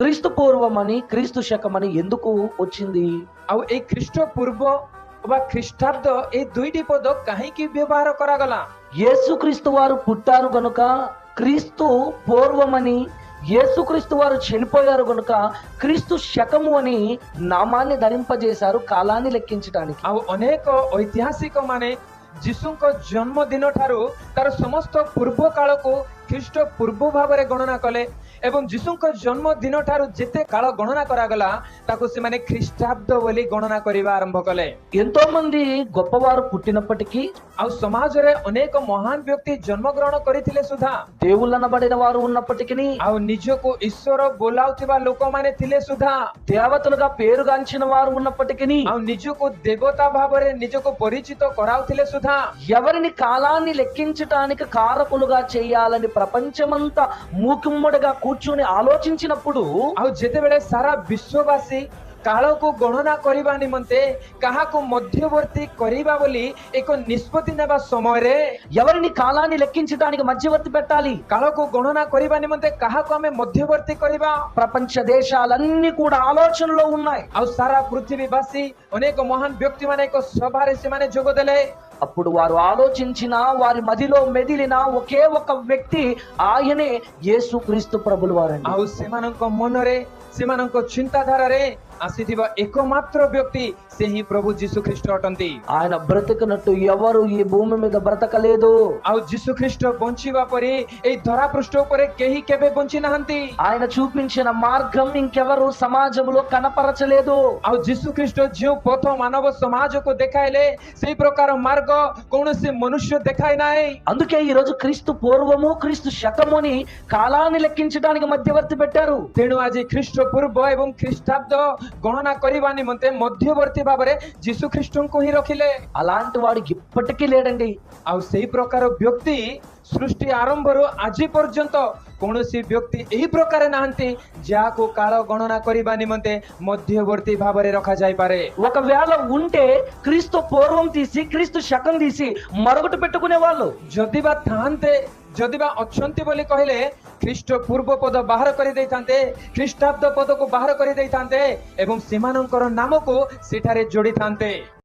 క్రీస్తు పూర్వమని క్రీస్తు శకమని ఎందుకు వచ్చింది ଆଉ ଏଇ ଖ୍ରୀଷ୍ଟ ପୂର୍ବ ବା ଖ୍ରୀଷ୍ଟାବ୍ଦ ଏଇ ଦୁଇଟି ପଦ କାହିଁକି ବ୍ୟବହାର କରାଗଲା యేసుక్రీస్తు వారు పుట్టారు గనుక క్రీస్తు పూర్వమని యేసుక్రీస్తు వారు చనిపోయారు గనుక క్రీస్తు శకము అని నామాన్ని ధరింపజేశారు కాలాన్ని లెక్కించడానికి ଆଉ ଅନେକ ଐତିହାସିକ ମାନେ ଯୀଶୁଙ୍କ ଜନ୍ମଦିନ ଠାରୁ ତାର ସମସ୍ତ ପୂର୍ବ କାଳକୁ ଖ୍ରୀଷ୍ଟ ପୂର୍ବ ଭାବରେ ଗଣନା କଲେ ଏବଂ ଯୀଶୁଙ୍କ ଜନ୍ମଦିନ ଠାରୁ ଯେତେ କାଳ ଗଣନା କରାଗଲା ତାକୁ ସେମାନେ ଖ୍ରୀଷ୍ଟାବ୍ଦ ବୋଲି ଗଣନା କରିବା ଆରମ୍ଭ କଲେ ఎంతో మంది గొప్పవారు పుట్టినప్పటికీ ଆଉ ସମାଜରେ ଅନେକ ମହାନ ବ୍ୟକ୍ତି ଜନ୍ମଗ୍ରହଣ କରିଥିଲେ ସୁଦ୍ଧା దేవుళ్ళు అనబడిన వారు ఉన్నప్పటికీ ଆଉ ନିଜକୁ ଈଶ୍ୱର ବୋଲାଉଥିବା ଲୋକମାନେ ଥିଲେ ସୁଦ୍ଧା దేవతలుగా పేరుగాంచిన వారు ఉన్నప్పటికీ ଆଉ ନିଜକୁ ଦେବତା ଭାବରେ ନିଜକୁ ପରିଚିତ କରାଉଥିଲେ ସୁଦ୍ଧା ఎవరిని కాలాన్ని లెక్కించటానికి కారకులుగా చేయాలని ప్రపంచమంతా మూకుమ్మడిగా కూర్చుని ఆలోచించినప్పుడు ಆ ಜೊತೆବେଳେ ସାରା ବିଶ୍ୱବାସୀ କାଳକୁ ଗଣନା କରିବା ନିମନ୍ତେ କାହାକୁ ମଧ୍ୟବର୍ତ୍ତୀ କରିବା ବୋଲି ଏକ ନିଷ୍ପତ୍ତି ନେବା ସମୟରେ ఎవరిని కాలాన్ని లెక్కించడానికి మధ్యవర్తి పెట్టాలి? కాళకు గణన కరివా నిమంతే కాహకు ఆమె మధ్యవర్తి కరివా. ప్రపంచ దేశాలన్నీ కూడా ఆలోచనలో ఉన్నాయి. అవు సారా బసి అనేక మహాన్ వ్యక్తి మన సభారే ସେମାନେ ଯୋଗ ଦେଲେ అప్పుడు వారు ఆలోచించిన వారి మదిలో మెదిలిన ఒకే ఒక వ్యక్తి ఆయనే యేసు క్రీస్తు ప్రభులు వారండి ଆଉ ସେମାନଙ୍କ ମନରେ ସେମାନଙ୍କ ଚିନ୍ତାଧାରାରେ ଆସିଥିବା ଏକମାତ୍ର ବ୍ୟକ୍ତି ସେ ହିଁ ପ୍ରଭୁ ଯୀଶୁ ଖ୍ରୀଷ୍ଟ ଅଟନ୍ତି ఆయన బ్రతికినట్టు ఎవరు ఈ భూమి మీద బ్రతకలేదు ଆଉ ଯୀଶୁ ଖ୍ରୀଷ୍ଟ ବଞ୍ଚିବା ପରି ଏଇ ଧରା ପୃଷ୍ଠ ଉପରେ କେହି କେବେ ବଞ୍ଚି ନାହାନ୍ତି ఆయన చూపించిన మార్గం ఇంకెవరు సమాజంలో కనపరచలేదు ଆଉ ଯୀଶୁ ଖ୍ରୀଷ୍ଟ ଯେଉଁ ପଥ ମାନବ ସମାଜକୁ ଦେଖାଇଲେ ସେଇ ପ୍ରକାର ମାର୍ଗ କୌଣସି ମନୁଷ୍ୟ ଦେଖାଇ ନାହିଁ అందుకే ఈ రోజు క్రీస్తు పూర్వము క్రీస్తు శకముని కాలాన్ని లెక్కించడానికి మధ్యవర్తి పెట్టారు ତେଣୁ ଆଜି ଖ୍ରୀଷ୍ଟ ପୂର୍ବ ଏବଂ ଖ୍ରୀଷ୍ଟାବ୍ଦ ଗଣନା କରିବା ନିମନ୍ତେ ମଧ୍ୟବର୍ତ୍ତୀ ଭାବରେ ଯୀଶୁ ଖ୍ରୀଷ୍ଟଙ୍କୁ ହିଁ ରଖିଲେ అలాంటి వాడు ఇప్పటికీ లేడండి ଆଉ ସେଇ ପ୍ରକାର ବ୍ୟକ୍ତି ସୃଷ୍ଟି ଆରମ୍ଭରୁ ଆଜି ପର୍ଯ୍ୟନ୍ତ କୌଣସି ବ୍ୟକ୍ତି ଏହି ପ୍ରକାର ନାହାନ୍ତି ଯାହାକୁ କାଳ ଗଣନା କରିବା ନିମନ୍ତେ ମଧ୍ୟବର୍ତ୍ତୀ ଭାବରେ ରଖାଯାଇପାରେ ఒకవేళ ఉంటే క్రీస్తు పూర్వం తీసి క్రీస్తు శకం తీసి మరొకటి పెట్టుకునే వాళ్ళు ଯଦି ବା ଥାନ୍ତେ ଯଦି ବା ଅଛନ୍ତି ବୋଲି କହିଲେ ଖ୍ରୀଷ୍ଟ ପୂର୍ବ ପଦ ବାହାର କରିଦେଇଥାନ୍ତେ ଖ୍ରୀଷ୍ଟାବ୍ଦ ପଦକୁ ବାହାର କରିଦେଇଥାନ୍ତେ ଏବଂ ସେମାନଙ୍କର ନାମକୁ ସେଠାରେ ଯୋଡ଼ିଥାନ୍ତେ।